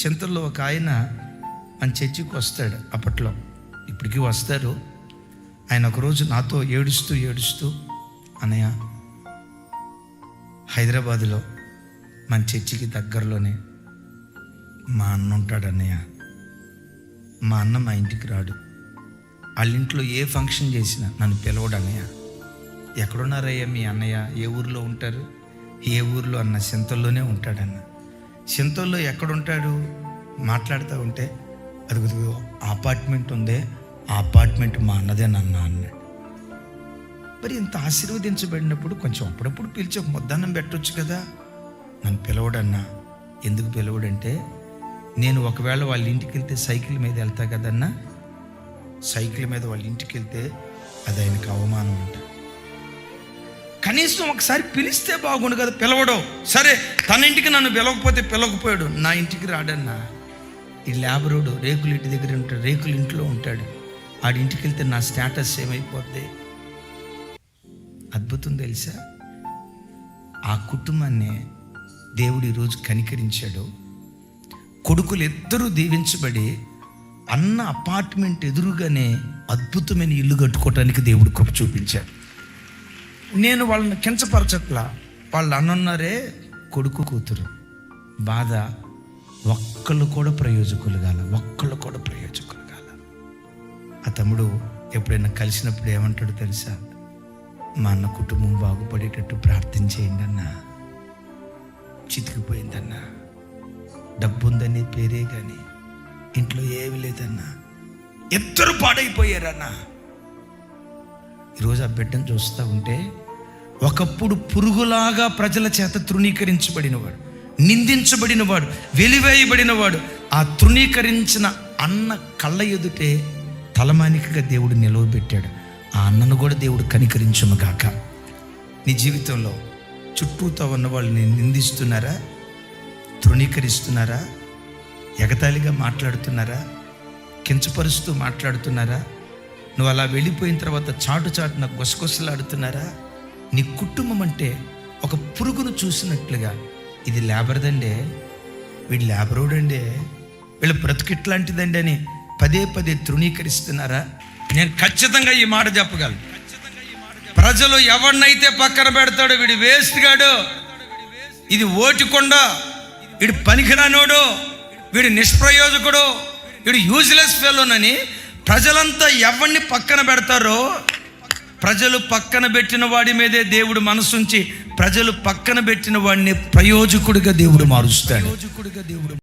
చింతల్లో ఒక ఆయన మన చర్చికి వస్తాడు అప్పట్లో. ఇప్పటికీ వస్తారు. ఆయన ఒకరోజు నాతో ఏడుస్తూ ఏడుస్తూ అన్నయ్య హైదరాబాదులో మన చర్చికి దగ్గరలోనే మా అన్న ఉంటాడు అన్నయ్య. మా అన్న మా ఇంటికి రాడు. వాళ్ళ ఇంట్లో ఏ ఫంక్షన్ చేసినా నన్ను పిలవడు అన్నయ్య. ఎక్కడున్నారయ్యా మీ అన్నయ్య? ఏ ఊర్లో ఉంటారు? ఏ ఊర్లో? అన్న చింతల్లోనే ఉంటాడన్న సింతల్లో ఎక్కడుంటాడు? మాట్లాడుతూ ఉంటే అదిగో అపార్ట్మెంట్ ఉందే ఆ అపార్ట్మెంట్ మా అన్నదే నాన్న అన్నాడు. మరి ఇంత ఆశీర్వదించబడినప్పుడు కొంచెం అప్పుడప్పుడు పిలిచి ఒక ముద్దన్నం పెట్టొచ్చు కదా? నన్ను పిలవడన్నా. ఎందుకు పిలవడంటే నేను ఒకవేళ వాళ్ళ ఇంటికి వెళ్తే సైకిల్ మీద వెళ్తా కదన్నా? సైకిల్ మీద వాళ్ళ ఇంటికి వెళ్తే అది ఆయనకు అవమానం అంట. కనీసం ఒకసారి పిలిస్తే బాగుండు కదా పిలవడం. సరే తన ఇంటికి నన్ను పిలవకపోతే పిలవకపోయాడు. నా ఇంటికి రాడన్నా. ఈ లేబరోడు రేకుల ఇంటి దగ్గర ఉంటాడు రేకుల ఇంట్లో ఉంటాడు. ఆడింటికి వెళ్తే నా స్టేటస్ ఏమైపోద్ది? అద్భుతం తెలుసా? ఆ కుటుంబాన్ని దేవుడు ఈరోజు కనికరించాడు. కొడుకులు ఇద్దరూ దీవించబడి అన్న అపార్ట్మెంట్ ఎదురుగానే అద్భుతమైన ఇల్లు కట్టుకోవటానికి దేవుడు కృప చూపించాడు. నేను వాళ్ళని కించపరచట్లా. వాళ్ళు అన్నున్నారే కొడుకు కూతురు. బాధ ఒక్కళ్ళు కూడా ప్రయోజకులు కాల ఒక్కళ్ళు కూడా ప్రయోజకులు కాల. ఆ తమ్ముడు ఎప్పుడైనా కలిసినప్పుడు ఏమంటాడు తెలుసా? మా అన్న కుటుంబం బాగుపడేటట్టు ప్రార్థన చేయండి అన్నా. చితికిపోయిందన్నా. డబ్బు ఉందని పేరే కానీ ఇంట్లో ఏమి లేదన్నా. ఇద్దరు పాడైపోయారన్నా. ఈరోజు ఆ బిడ్డను చూస్తూ ఉంటే ఒకప్పుడు పురుగులాగా ప్రజల చేత తృణీకరించబడినవాడు నిందించబడినవాడు వెలివేయబడినవాడు ఆ తృణీకరించిన అన్న కళ్ళ ఎదుటే తలమానికగా దేవుడు నిలవబెట్టాడు. ఆ అన్నను కూడా దేవుడు కనికరించును గాక. నీ జీవితంలో చుట్టూతో ఉన్న వాళ్ళని నిందిస్తున్నారా? తృణీకరిస్తున్నారా? ఎగతాళిగా మాట్లాడుతున్నారా? కించపరుస్తూ మాట్లాడుతున్నారా? నువ్వు అలా వెళ్ళిపోయిన తర్వాత చాటు చాటున గుసగుసలాడుతున్నారా? నీ కుటుంబం అంటే ఒక పురుగును చూసినట్లుగా. ఇది లేబర్దండే వీడు లేబరోడండే వీళ్ళ బ్రతుకిట్లాంటిదండి అని పదే పదే తృణీకరిస్తున్నారా? నేను ఖచ్చితంగా ఈ మాట చెప్పగలను. ప్రజలు ఎవరినైతే పక్కన పెడతాడు వీడు వేస్ట్ గాడు ఇది ఓటికొండ వీడు పనికిరానోడు వీడు నిష్ప్రయోజకుడు వీడు యూజ్లెస్ ఫెలోనని ప్రజలంతా ఎవరిని పక్కన పెడతారో ప్రజలు పక్కన పెట్టిన వాడి మీదే దేవుడు మనసుంచి ప్రజలు పక్కన పెట్టిన వాడిని ప్రయోజకుడిగా దేవుడు మారుస్తాడు.